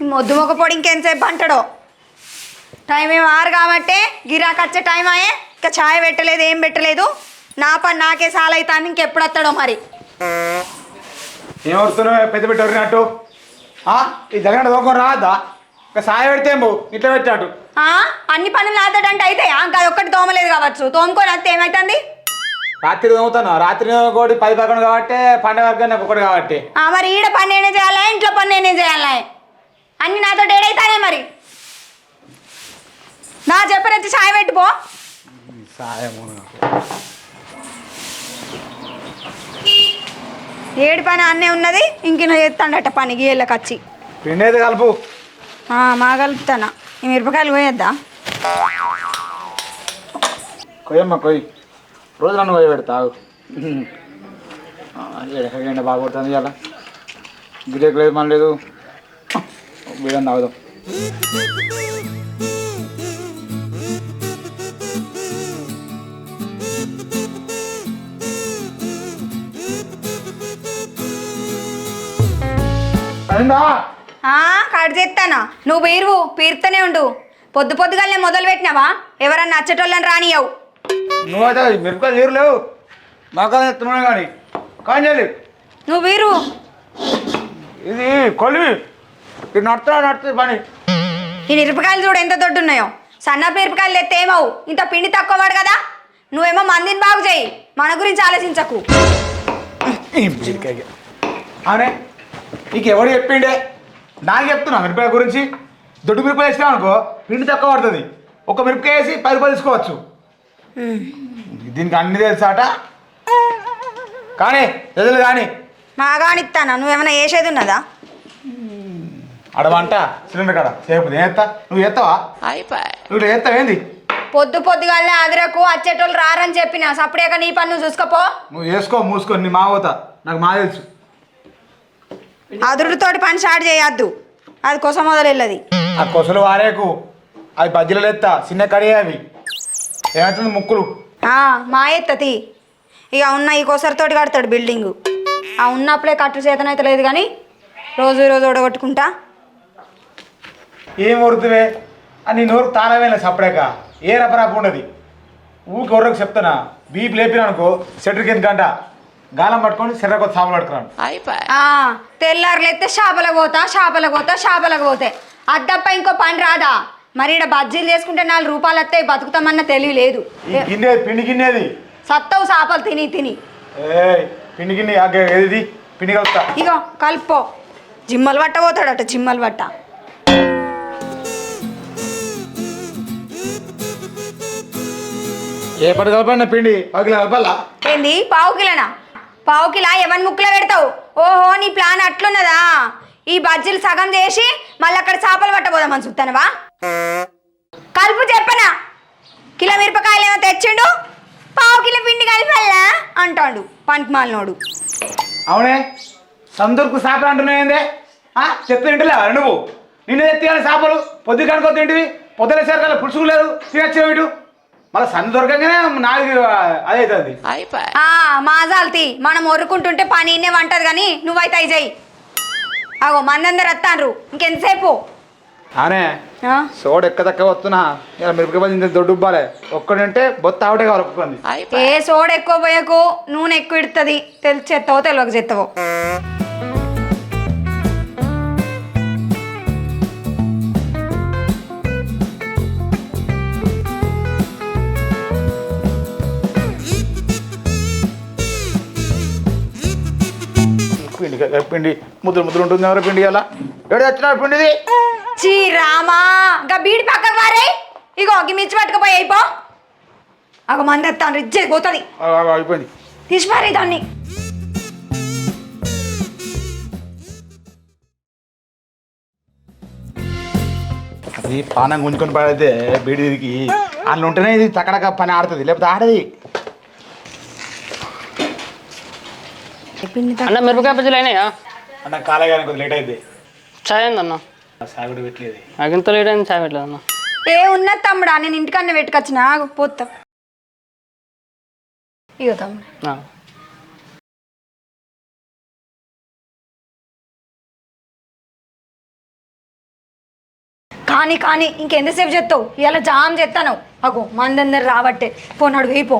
ఈ మొద్దు పొడి ఇంకెంతసేపు అంటాడో? టైం ఏం ఆరు కాబట్టి గిరాకు వచ్చే టైం అయ్యే ఇంకా ఛాయ్ పెట్టలేదు ఏం పెట్టలేదు. నా పని నాకే సాల్ అవుతాను ఇంకెప్పుడు వస్తాడో మరి. ఏమవుతున్నావు పెద్ద పెట్టారు వరినట్టు ఈ జగన్ రాదా? ఇంకా సాయ పెడితే ఏమో ఇట్లా పెట్టాడు ఆ? అన్ని పనులు నాతోటంటే అయితే ఇంకా ఒక్కటి తోమలేదు కావచ్చు. తోముకొని వస్తే ఏమవుతుంది రాత్రి తోముతాను. రాత్రి ఒకటి పది పదకొండు కాబట్టి పండుగ వరకు నాకు ఒకటి కాబట్టి. ఆ, మరి ఈడ పని నేనే చేయాలా? ఇంట్లో పని నేనే చేయాలా? అన్ని నాతో ఏడైతానే మరి. నా చెప్పనైతే పెట్టుకో సాయము ఏడు పని అన్నే ఉన్నది. ఇంక చేస్తాడట పని గీళ్ళకి వచ్చి. కలుపు. మా కలుపుతానా ఈ మిరపకాయలు పోయేద్దా కొయ్యమ్మ కొయ్యి. రోజు నన్ను కొయ్య పెడతావు ఎండ బాగా కొడుతుంది ఇలా గిరేకు లేదు మన లేదు. బిర్యానీ తాగుదాం. అయిందా? కట్ చేస్తానా? నువ్వు పీరువు పీరుతూనే ఉండు. పొద్దు పొద్దుగానే మొదలు పెట్టినావా? ఎవరన్నా నచ్చటోళ్ళని రానియవు నువ్వైతే మిరపకాయలు తీరలేవు కానీ. నువ్వు వీరు ఇది కొలివి ఇది నడుతుంది పని. ఈ మిరపకాయలు చూడు ఎంత దొడ్డు ఉన్నాయో సన్న మిరపకాయలు తెస్తే ఏమవు? ఇంత పిండి తక్కువ వాడు కదా? నువ్వేమో మందిని బాగు చేయి. మన గురించి ఆలోచించకు. అవునే నీకు ఎవడు చెప్పిండే? నాకు చెప్తున్నా మిరపకాయ గురించి. దొడ్డు మిరపకాయ వేసినావు అనుకో పిండి తక్కువ పడుతుంది. ఒక మిరపకాయ వేసి పది రూపాయలు తీసుకోవచ్చు. దీనికి అన్ని తెలుసాట? కానీ తెదలు కానీ. మాగానిస్తానా నువ్వేమైనా వేసేది ఉన్నదా? అడవంట సిలిండర్ కాడ. సేపు నేను ఎత్తా. నువ్వు ఎత్తావా? నువ్వు ఎత్తావు? ఏంది? పొద్దు పొద్దుగాలనే ఆదిరకు వచ్చేటోళ్ళు రారని చెప్పిన. సప్పుడేక నీ పని నువ్వు చూసుకోపో. నువ్వు వేసుకో మూసుకో నీ మా పోతా నాకు మా తెలుసు. అదురుతోటి పని స్టార్ట్ చేయొద్దు. అది కోసం మొదలెళ్ళది. ఆ కొసలు వారేకు అవి బజ్జీలు ఎత్తా చిన్న కడియే అవి. ఏమవుతుంది ముక్కులు? ఆ, మా ఎత్తతి ఇక ఉన్న ఈ కొసరితోటి కడతాడు బిల్డింగు. ఆ ఉన్నప్పుడే కట్టు చేతనైతే లేదు కానీ రోజు రోజు ఓడగొట్టుకుంటా. ఏం వరుతువే అని నోరు తానవేలా సపడాక ఏ రపరాపు ఉండదు? ఊరికి ఎవరికి చెప్తానా బీపీ లేపిన అనుకో సెటర్ కింద గంట గాలం పట్టుకొని సెర్రకు ఆ, తెల్లారులు ఎత్తే షాపలకు పోతా షాపలకు పోతా షాపలకు పోతే. అద్దప్ప ఇంకో పని రాదా? మరి ఇక్కడ బజ్జీలు చేసుకుంటే నాలుగు రూపాయలు వస్తాయి బతుకుతామన్న తెలివి లేదు. ఈ గిన్నె పిండి గిన్నెది? సత్తవు చేపలు తిని తిని. ఏ పిండి గిన్నె ఏది పిండి కలుపుతా. ఇగో కలుపుకో. జిమ్మలు పట్ట పోతాడట జిమ్మలు పట్ట. ఏ పడి కలపండి పిండి? పగిలి కలపాలా? ఏంది? పావు కిలోనా? పావు కిలో ఎవరి ముక్కులో పెడతావు? ఓహో నీ ప్లాన్ అట్లున్నదా? ఈ బజ్జీలు సగం చేసి మళ్ళీ అక్కడ చేపలు పట్టబోదామని చూస్తానవా? కలుపు చెప్పనా? కిలో మిరపకాయలు ఏమో తెచ్చిండు? పావు కిలో పిండి కలిపల్లా అంటాడు పంటి మాలినోడు అవునే సందూరుకు చేపలు అంటున్నాయిందే చెప్తే ఇంటలే నువ్వు? నిన్ను ఎత్తియాలి చేపలు? పొద్దు కనుకో తింటివి? పొద్దున సరికల్లా పులుసుకు లేదు. తినచ్చు ఇటు? మళ్ళీ సందు దొరకగానే నాలుగు అదే అవుతుంది ఆ మాజాల్తి మనం ఒరుకుంటుంటే పని ఇన్నే వంటది కానీ నువ్వైతే అయి చెయ్యి అగో మందందరు వస్తాన్రు ఇంకెంతసేపు? అవునే ఆ? సోడ ఎక్క తక్కువ వస్తున్నా ఇలా మిరపకాయ బజ్జీ ఇంత దొడ్డు ఉబ్బాలే. ఒక్కడంటే బొత్త ఆవిటే కావాలి ఒక్కొక్కంది ఏ సోడ ఎక్కువ పోయకు నూనె ఎక్కువ ఇడుతుంది. తెలిసి చెత్తవో తెలియక చెత్తవో. పిండి ముద్దులు ముద్దులు ఉంటుంది ఎవరో పిండి అలా. ఏడు వచ్చిన పిండిది? చీ రామా ఇంకా బీడి పక్కకు వారే ఇగో ఈ మిర్చి పట్టుకుపోయి అయిపో. అగో మంది వస్తాను రిజ్జే పోతుంది. అయిపోయింది. తీసిపారే దాన్ని. అది పానం గుంజుకొని పడితే బీడికి అందులో ఉంటేనే ఇది చక్కడక పని ఆడుతుంది లేకపోతే ఆడది. అన్న మిరపకాయ బజ్జీలు అయినాయా అన్న కాలగానే కొద్దిగా లేట్ అయితే చాయ్ అన్న సాగుడు పెట్టలేదు. లేట్ అయింది చాయ్ పెట్టలేదు అన్న ఏ ఉన్నది తమ్ముడా నేను ఇంటికన్నా పెట్టుకొచ్చిన. ఆగు, పోతా. ఇగో తమ్ముడు. ఆ. కానీ కానీ ఇంకెంతసేపు చెప్తావు ఇలా జామ్ చెప్తాను అగో మందందరు రాబట్టే. పోనాడు వేయిపో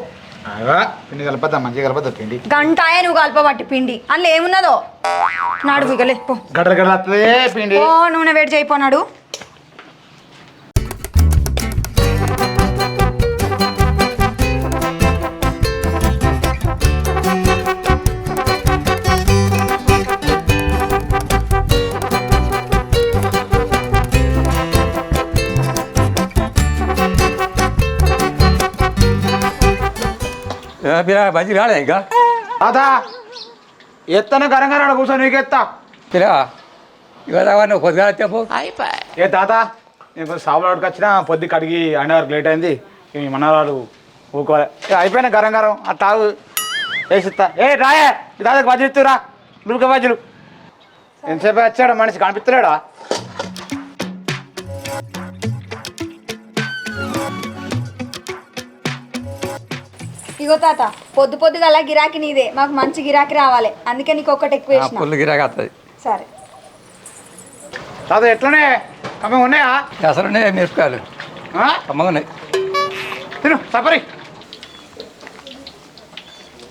పిండి కలపద్దా? మంచిగా కలపద్దా పిండి? గంట నువ్వు కలపబట్టి పిండి. అందులో ఏమున్నదో? నాడు ఇగలే పో. గడ్డలు గడ్డలు వస్తుంది పిండి. ఓ నూనె వేడి చేయిపోనాడు పిల్ల మంచి రాలే ఇంకా. తాత ఎత్తన గరంగా కూర్చొని నీకు ఎత్తా. పిల్ల ఇవాళ నువ్వు కొద్దిగా చెప్పు ఏ తాత నేను ఆడికి వచ్చిన పొద్దు కడిగి అండ్ వరకు లేట్ అయింది. ఇక మీ మనవాళ్ళు ఊకోవాలి అయిపోయినా గరం గరం ఆ తాగు. వేసిస్తా ఏ రాయే ఈ తాతకు బజ్జీలు ఇస్తురా లుక బజ్జీలు. ఎంతసేపు వచ్చాడు మనిషి కనిపిస్తలేడా? ఇగో తాత పొద్దు పొద్దుగా అలా గిరాకీ నీదే మాకు మంచి గిరాకీ రావాలి. అందుకే నీకు ఒక్కటి ఎక్కువ వేసిన పుల్లు గిరాగా వస్తుంది సరే. తాత ఎట్లనే? కమ్మ ఉన్నాయా? అసలు మిరపకాయలు? ఆ? కమ్మగా ఉన్నాయి. తిను సపరి.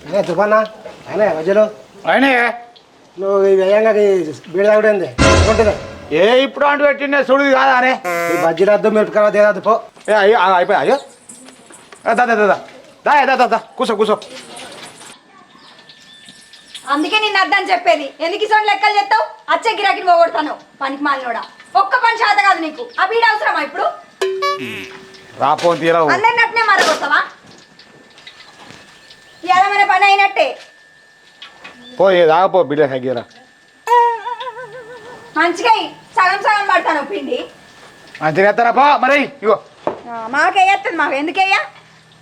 అదే తుఫానా? అయినా మధ్యలో? అయినా నువ్వు ఈ వ్యయంగా బీడ తాగుడేంది ఉంటుంది ఏ ఇప్పుడు అంటూ పెట్టిండే చూడు కాదా అనే ఈ బజ్జీలు వద్దు మిరపకాయ తేదద్దు పో. ఏ అయ్యో అయిపోయా అయ్యో. ఏ, దా దా దా, దా కూసో కూసో. అందుకే నిన్ను అద్దని చెప్పేది. ఎందుకు ఇసోని లెక్కలు చెప్తావు? అచ్చే గిరాకీని పోగొడతాను పనికి మాలినోడా. ఒక్క పని చేత కాదు నీకు. ఆ బీడ అవసరమా ఇప్పుడు? రాపో తీరావు అందరిని అట్నే మరగొడతావా? ఇవాళ మన పని అయినట్టే. పో దాగపో బిడ్డ హగ్గీరా మంచిగా. సగం సగం పడతాను పిండి. మంచిగా ఎత్తారా పో మరి ఇగో. మాకేయత్తది మాకు? ఎందుకయ్యా?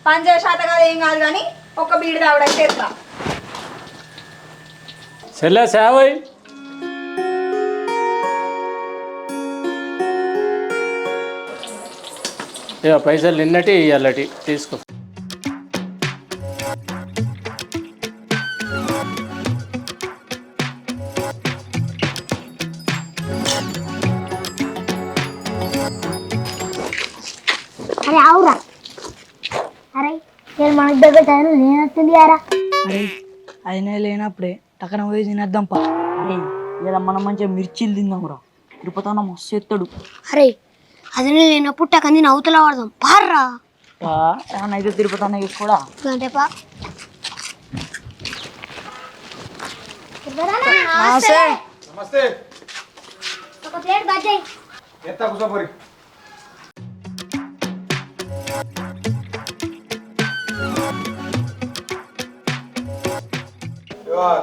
పని చేసే శాత కాదు ఏం కాదు కానీ ఒక్క బీడి తాగడానికి ఎట్లా? చెల్లె సేవయ్. ఇక పైసలు నిన్నటి ఇయ్యాలటి తీసుకో. అరే అవురా నేను మనకు దగ్గర టైం యారా. అరే అయినా లేనప్పుడే టక్కన పోయి తినేద్దాం పా అరే ఇలా మనం మంచిగా మిర్చీలు తిందాంరా. తిరుపతి మస్తు ఎత్తాడు. అరే అది లేనప్పుడు టక్కని నవ్వుతలా వాడదాం. పార్రా. పా ఏమన్నా అయితే తిరుపతి అన్న కూడా అంటే పా నమస్తే. ఒక ప్లేట్ బజ్జాయి. ఎత్తా కూసోపోరి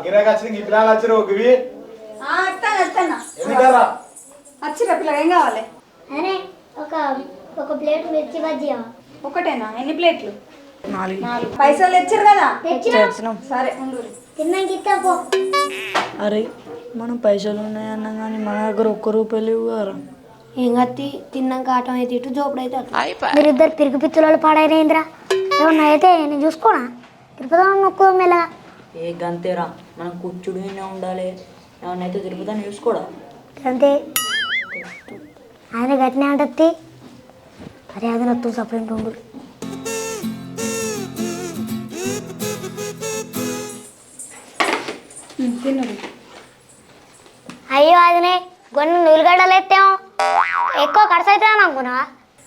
గిరాకి వచ్చింది ఈ పిల్లలు వచ్చారు ఎందుకరా పిల్ల ఏం కావాలి? అరే ఒక ఒక ప్లేట్ మిర్చి బజ్జీ ఒకటేనా? ఎన్ని ప్లేట్లు? నాలుగు. నాలుగు. పైసలు తెచ్చారు కదా? తెచ్చినాం. సరే ఉండు. తిన్నాక అరే మనం పైసలు ఉన్నాయన్నా కానీ మన దగ్గర ఒక్క రూపాయలు లేవు కదరా ఏం కత్తి తిన్నాక ఆటం అయితే ఇటు జోపుడు అయితే మీరిద్దరు పిరుగు పిత్తులలో పాడైరేంద్రా ఏమన్నా అయితే నేను చూసుకోనా? తిరుపతి నొక్కు మెల్లగా. ఏ గంతేరా? మనం కూర్చుడు ఉండాలి. ఏమన్నా అయితే తిరుపతి అని చూసుకోడా? అంతే ఆయన గట్టినే అంటది అరే అది నొత్తు సపరేట్ ఉండు అయ్యో అదినే కొన్ని నులిగడ్డలు ఎత్తేమో ఎక్కువ ఖర్చు అవుతుంది అనుకున్నా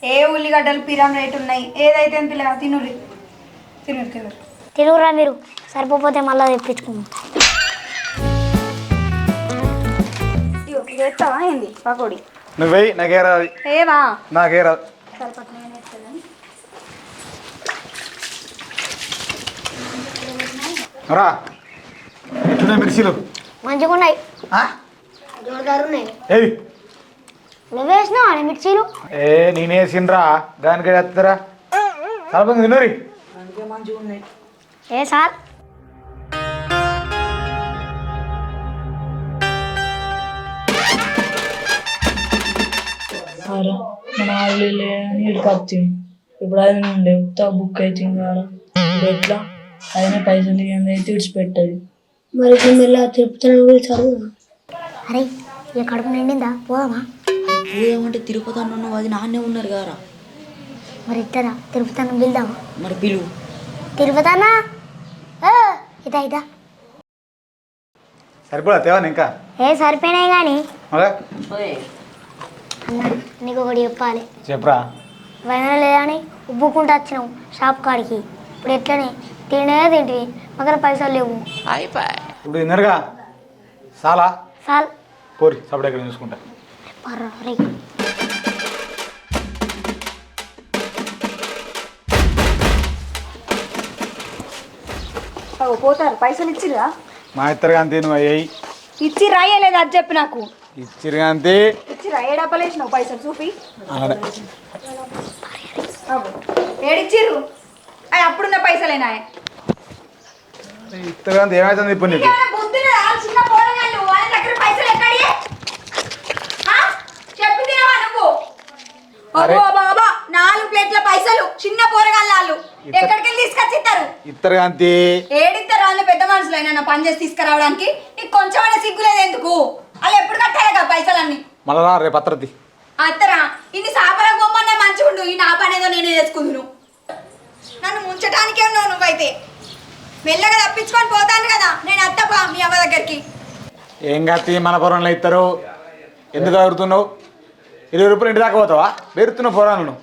ఏ ఉల్లిగడ్డలు పిరం రేట్ ఉన్నాయి. ఏదైతే పిల్ల తినురి తినురు తినురు తిరుగురా మీరు? సరిపోతే మళ్ళీ తెప్పించుకుందాం. చేస్తావా ఏంది? పకోడి. నువ్వు వెయ్యి నాకే రాదు ఏవా? నాకే రాదు సరిపట్ల నేను వేస్తాను రా. ఎట్లున్నాయి మిర్చీలు? మంచిగా ఉన్నాయి? జోరుదారు ఉన్నాయి. ఏవి నువ్వు వేసినావు మిర్చీలు? ఏ నేనేసిండ్రా దానికి ఎత్తరా సలపంగా తినరి అందుకే మంచిగా ఉన్నాయి ఏ సార్? అరే మన వాళ్ళు నీళ్ళు కత్తి ఇప్పుడు అది నుండి ఉత్తా బుక్ అవుతుంది కదా ఎట్లా అయినా పైసలు అయితే విడిచిపెట్టదు. మరి మెల్ల తిరుపతిలో చదువు. అరే ఇక కడుపు నిండిందా? పోదామా? పోయామంటే తిరుపతి అన్న అది నాన్నే ఉన్నారు కదా మరి ఇద్దరా? తిరుపతి అన్న వెళ్దామా మరి పిలువు. తిరుపతి అన్న? ఇదా ఇదా. సరిపోదా తేవని ఇంకా? ఏ సరిపోయినాయి కానీ అన్న నీకు ఒకటి చెప్పాలి. చెప్పరా. వైన లేదని ఉబ్బుకుంటూ వచ్చినావు షాప్ కాడికి. ఇప్పుడు ఎట్లనే? తినే తింటివి. మగన పైసలు లేవు. ఇప్పుడు తిన్నరుగా? చాలా సాల్. పోరి సపడే ఇక్కడ చూసుకుంటా. పర్రా పోతారు పైసలు ఇచ్చిరా మా ఇద్దరు కాంతి నువ్వు అయ్యాయి ఇచ్చి రాయలేదు అది చెప్పు నాకు. ఇచ్చిరు కాంతి డబ్బలు వేసినావు పైసలు చూపి. ఏడిచ్చిర్రు? అవి అప్పుడున్న పైసలేనా? ఇద్దరు కాంతి ఏమవుతుంది ఇప్పుడు నీకు? ఇంకేమైనా బుద్ధున్నదా? చిన్న పోరగాళ్ళు వాళ్ళ దగ్గర పైసలు ఎక్కడియే? ఆ? చెప్పి తినవా నువ్వు? అరే. అబ్బో బాబా. నాలుగు ప్లేట్ల పైసలు చిన్న పోరగాళ్ళు ఎక్కడికి వెళ్ళి తీసుకొచ్చి ఇస్తారు ఇద్దరు కాంతి ఏడిస్తారు వాళ్ళు పెద్ద మనుషులైనా నా పని చేసి తీసుకురావడానికి? నీకు కొంచెమైనా సిగ్గులేదు ఎందుకు? వాళ్ళు ఎప్పుడు కట్టాలిగా పైసలన్నీ? మళ్ళా రేపు పత్రది అత్తరా ఇన్ని సాపలకు బొమ్మన్నా మంచిగా ఉండు ఈ నా పని ఏదో నేనే చేసుకుందును. నన్ను ముంచటానికే ఉన్నావు నువ్వైతే. మెల్లగా తప్పించుకొని పోతాను కదా నేను అత్తపా మీ అవ్వ దగ్గరికి. ఏం కాతి మన పొరంలో ఇస్తారు ఎందుకు ఎగురుతున్నావు ఇరవై రూపాయలు ఇంటి దాకా పోతావా? బెరుతున్నావు పొరాలను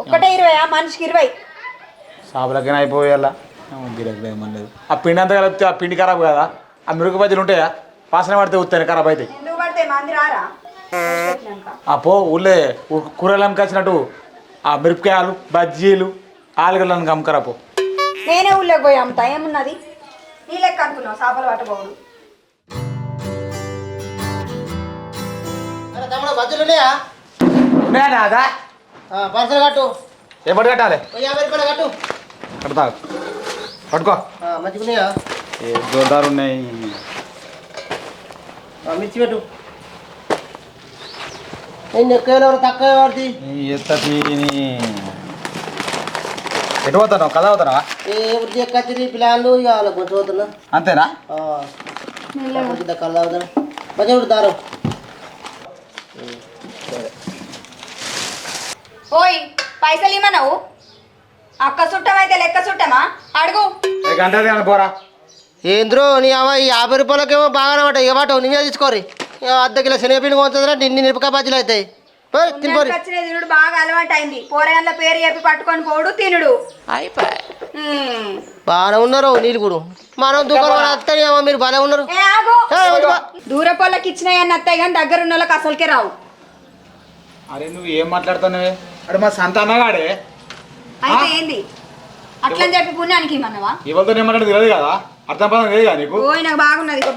ఒక్కటే ఇరవై ఆ మనిషికి ఇరవై. షాపులకైనా అయిపోయేలా. గిరాకీ ఏమనలేదు ఆ పిండి అంతా కలిపితే ఆ పిండి ఖరాబ్ కదా? ఆ మిరుగు బజ్జీలు ఉంటాయా? వాసన పడితే వస్తాయి ఖరాబ్ రారా? ఆ పో ఊళ్ళే కూరలు అమ్మకొచ్చినట్టు. ఆ మిరపకాయలు బజ్జీలు ఆలుగడ్డలను అమ్మకరా పో. నేనే ఊళ్ళోకి పోయి అమ్ముతా. ఏమున్నది? నీ లెక్క అనుకున్నావు చేపలు పట్టబోడు తమ్ముడు బజ్జీలు ఉన్నాయా? ఉన్నాయా అదా పర్సలు కట్టు. కట్టాలి? యాభై రూపాయలు కట్టు. కడతా. పట్టుకో. ఆ, మంచిగా ఉన్నాయా ఏ జోరుదారు ఉన్నాయి మిర్చి పెట్టు. నేను ఎక్కువ ఎవరు తక్కువ పడుతుంది ఎటు పోతున్నావు? కథ అవుతున్నావా? ప్లాన్లు ఇక వాళ్ళకి కొంచెం అవుతున్నా అంతేనా? కళ్ళు అవుతున్నా మంచిగా దారం. ఓయ్ పైసలు ఇమ్మన్నావు అక్క చుట్టమైతే లెక్క చుట్టమా అడుగు. పోరా ఏంద్రో నీ అమ్మ ఈ యాభై రూపాయలకేమో బాగానే పట్టాయి ఇవ్వటం నువ్వే తీసుకోరి ఇక అర్ధ కిలో శనగపిండి కొంటుందా నిన్ను మిరపకాయ బజ్జీలు అవుతాయి. పోయ్, తినిపోరి వచ్చిన తినుడు బాగా అలవాటు అయింది. పోరగాళ్ళ పేరు చెప్పి పట్టుకొని పోడు తినుడు. ఉమ్. బాగానే ఉన్నారు నీళ్ళు కూడా. మనం దుకాణం వస్తాయి మీరు బాగానే ఉన్నారు. ఏ ఆగు. ఏ, వద్దు బా. దూరపోళ్ళకి ఇచ్చినాయని అత్తాయి కానీ దగ్గర ఉన్న వాళ్ళకి అసలుకే రావు. అరే నువ్వు ఏం మాట్లాడుతున్నావే? అరే మా సంత అన్నగాడే అయితే ఏంది? అట్లని చెప్పి పుణ్యానికి ఇమ్మన్నావా ఇవాళతో ఏం మాట్లాడదు తెలియదు కదా? అర్థం పదం లేదు కదా నీకు? ఓయ్ నాకు బాగున్నది ఇక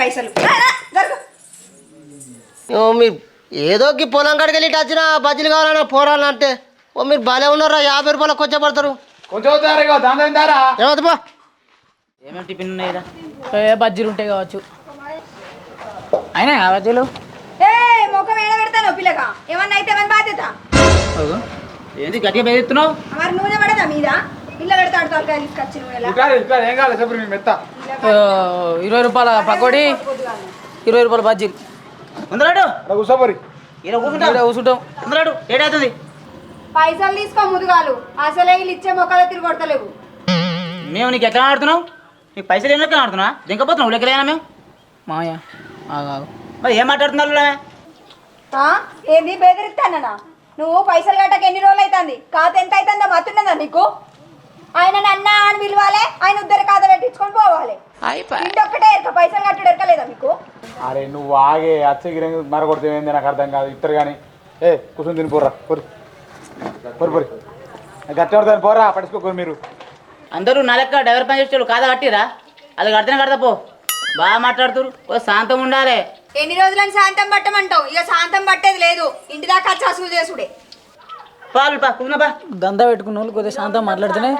పైసలు. రా, రా, జరుగు. ఓ మీరు ఏదో పొలం కాడికి వెళ్ళి వచ్చిన బజ్జీలు కావాలన్నా పోరాలంటే ఓ మీరు భలే ఉన్నారా యాభై రూపాయలకు కొంచెం పడతారు. కొంచెం అవుతారా ఇక దాని దారా ఏమవుతుంది బా ఏమేమి టిఫిన్ ఉన్నాయిరా ఏ బజ్జీలు ఉంటాయి కావచ్చు. అయినా బజ్జీలు? ఏ ముఖం ఏడ పెడతాను పిల్లగా? ఏమన్నా అయితే బాధ్యత? ఏంది గట్టిగా బెదిరిస్తున్నావు మరి నూనె పడదా మీద? ఇళ్ళ పెడతాడు తొలకాయ తీసుకొచ్చి నువ్వు ఎలా ఇంకా ఇంకా ఏం కావాలి చెప్పు నేను మెత్త. ఇరవై రూపాయల పకోడీ ఇరవై రూపాయల బజ్జీలు. అందరాడు అక్కడ కూర్చోపోరి ఇలా కూర్చుంటాం కూర్చుంటాం అందరాడు ఏడవుతుంది పైసలు తీసుకో ముదుగాలు. అసలే వీళ్ళు ఇచ్చే మొక్కలు తిరిగి కొడతలేవు. మేము నీకు ఎక్కడ ఆడుతున్నావు నీకు పైసలు ఏం లెక్క ఆడుతున్నా దింకపోతున్నావు లెక్కలేనా మేము? మామయ్య మరి ఏం మాట్లాడుతున్నారు ఆ? ఏంది? బెదిరిస్తానన్నా నువ్వు పైసలు కట్టక ఎన్ని రోజులు అవుతుంది ఖాత ఎంత అవుతుందో మత్తున్నదా నీకు? ఆయన అన్న అని పిలవాలి ఆయన ఉద్దరి ఖాత పెట్టించుకొని పోవాలి. ఇంటి ఒక్కటే ఎరక పైసలు కట్టడు ఎరకలేదా మీకు? అరే నువ్వు ఆగే అచ్చగిరి మరకొడితే ఏంది నాకు అర్థం కాదు ఇద్దరు కానీ ఏ కూర్చొని తిని పోరా పొరి. పొరి పొరి. గట్టి పడతాను పోరా పట్టించుకోకూరు మీరు. అందరూ నా లెక్క డ్రైవర్ పని చేసేవాళ్ళు కాదా కట్టిరా? అది కడితేనే కడతా పో. బాగా మాట్లాడుతురు ఓ శాంతం ఉండాలి. ఎన్ని రోజులని శాంతం పట్టమంటావు? ఇక శాంతం పట్టేది లేదు. ఇంటి దాకా వచ్చి అసలు చేసుడే. పాలు పా కుదిన పా. దందా పెట్టుకున్న వాళ్ళు కొద్దిగా శాంతం మాట్లాడితేనే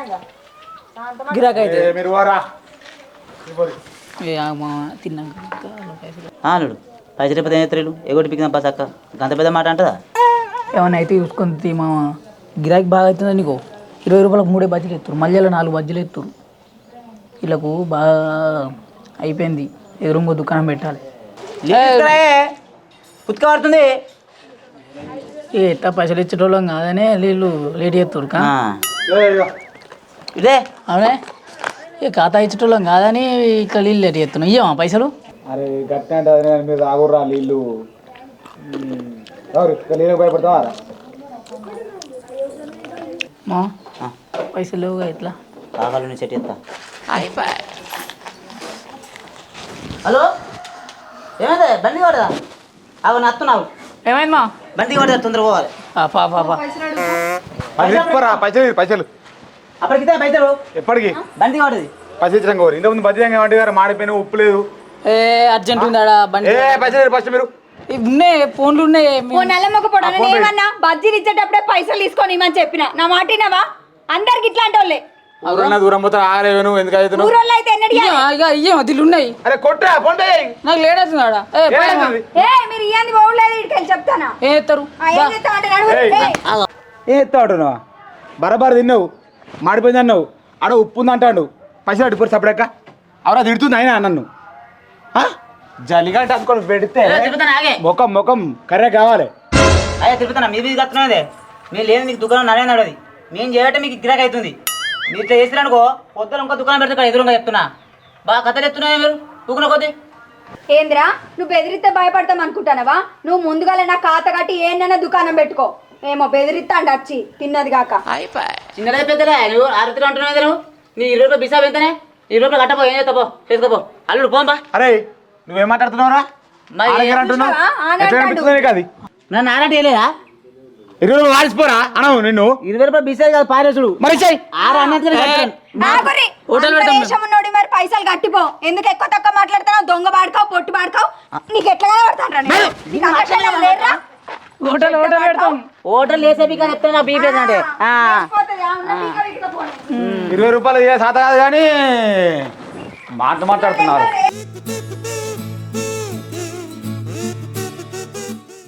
గిరాక్ అయితే ఏ మీరు పోరా తిని పోరి. తిన్నాక ఆనుడు పైసలు పెద్ద నేత్రులు ఎగొట్టి పిక్కిన పసక్క గంత పెద్ద మాట అంటదా? ఏమన్నా అయితే చూసుకొని తీ మామ. గిరాకీ బాగా అవుతుందా నీకు? ఇరవై రూపాయలకు మూడే బజ్జీలు ఎత్తురు మళ్ళీ నాలుగు బజ్జీలు ఎత్తురు వీళ్ళకు బాగా అయిపోయింది. ఎదురుంగో దుకాణం పెట్టాలి. ఉతక పడుతుంది. ఏ ఎట్లా పైసలు ఇచ్చేటోళ్ళం కాదనే వీళ్ళు లేట్ చేస్తారు ఇదే. అవునే? ఏ ఖాతా ఇచ్చేటోళ్ళం కాదని ఇక్కడ వీళ్ళు లేట్ చేస్తున్నాం ఇయ్యమా పైసలు? అరే గట్టి అంటే అదే మీరు ఆగుర్రా నీళ్ళు నీళ్ళకి భయపడతావా? మా పైసలు లేవుగా ఎట్లా కావాలి సెట్ చేస్తా హలో? ఏమైంది? బండి వాడదా అవి నత్తున్నావు ఏమైంది మా బండి వాడదా తొందర పోవాలి. పైసలు ఇచ్చిపోరా పైసలు పైసలు. అప్పటికితే పైసలు? ఎప్పటికి? బండి వాడది పైసలు ఇచ్చడం కోరు ఇంతకుముందు బజ్జీగా ఏమంటే గారు మాడిపోయిన ఉప్పు లేదు. ఏ అర్జెంట్ ఉందాడా బండి? ఏ పైసలు ఫస్ట్ మీరు. ఇవి ఉన్నాయి ఫోన్లు ఉన్నాయి. ఓ నెల మొక్క పొడవు నేను ఏమన్నా బజ్జీలు ఇచ్చేటప్పుడే పైసలు తీసుకొని ఇమ్మని చెప్పిన. నా మాట వినవా? అందరికి ఇట్లాంటి వాళ్ళే ఊరన్నా దూరం పోతే ఆగలేవు ఎందుకు అవుతున్నావు ఊరోళ్ళు అయితే ఎన్నడి ఇక ఉన్నాయి. అరే కొట్టా పొండే నాకు లేట్ అవుతుందాడా ఏ పోయమ్మా. ఏ మీరు ఇయ్యంది ఇక్కడికి చెప్తానా? ఏ ఎత్తారు ఆ, ఏం చేస్తావు అంటే నడువు. ఏయ్. ఏ బరబర తిన్నావు? మాడిపోయింది అన్నావు? ఆడ ఉప్పు ఉంది అంటాడు పైసలు అడిపోరు సపడక అవరా తిడుతుంది ఆయన నన్ను. ఆ? జలిగంట అనుకొని పెడితే ఆగే. ముఖం ముఖం కర్రే కావాలి. అయ్యా తిరుగుతున్నా మీ మీద కత్తున్నదే మీరు లేదు మీకు దుకాణం నడే నడది మేము చేయటం మీకు గిరాక్ అవుతుంది మీరు ఇట్లా చేసిరనుకో పొద్దున ఇంకో దుకాణం పెడితే ఇక్కడ ఎదురుగా చెప్తున్నా. బాగా కథలు ఎత్తున్నాయి మీరు ఊకున కొద్ది. ఏంద్రా నువ్వు బెదిరిస్తే భయపడతాం అనుకుంటానవా? నువ్వు ముందుగానే నా ఖాతా కట్టి ఏందన్నా దుకాణం పెట్టుకో. ఏమో బెదిరిస్తాండి వచ్చి తిన్నది కాక. చిన్నదే పెద్దలే నువ్వు ఆరుతులు అంటున్నావు నువ్వు? నీ ఇరవై రూపాయలు బిసా ఎంతనే ఇరవై రూపాయలు కట్టపో ఏం చేస్తాపో? చేసుకోపో. అల్లుడు పోంబా. అరే నువ్వేం మాట్లాడుతున్నావురా? నన్ను ఆరంటే లేదా ఇరవై వాడిసిపోరా అనవు నిన్ను? ఇరవై రూపాయలు బిసా కాదు పారేసుడు మరి చెయ్యి ఆరు దేశం ఉన్నోడి మరి పైసలు కట్టిపో. ఎందుకు ఎక్కువ తక్కువ మాట్లాడుతున్నావు? దొంగ పాడుకోవు పొట్టు పాడుకోవు నీకు ఎట్లా? నీకు లేదురా? హోటల్ హోటల్ పెడతాం. హోటల్ వేసే అంటే ఆ. పోతుందా? ఉన్న పీక వీటికి పోనీ. ఇరవై రూపాయలు ఏ సాత కాదు కానీ మాటలు మాట్లాడుతున్నారు.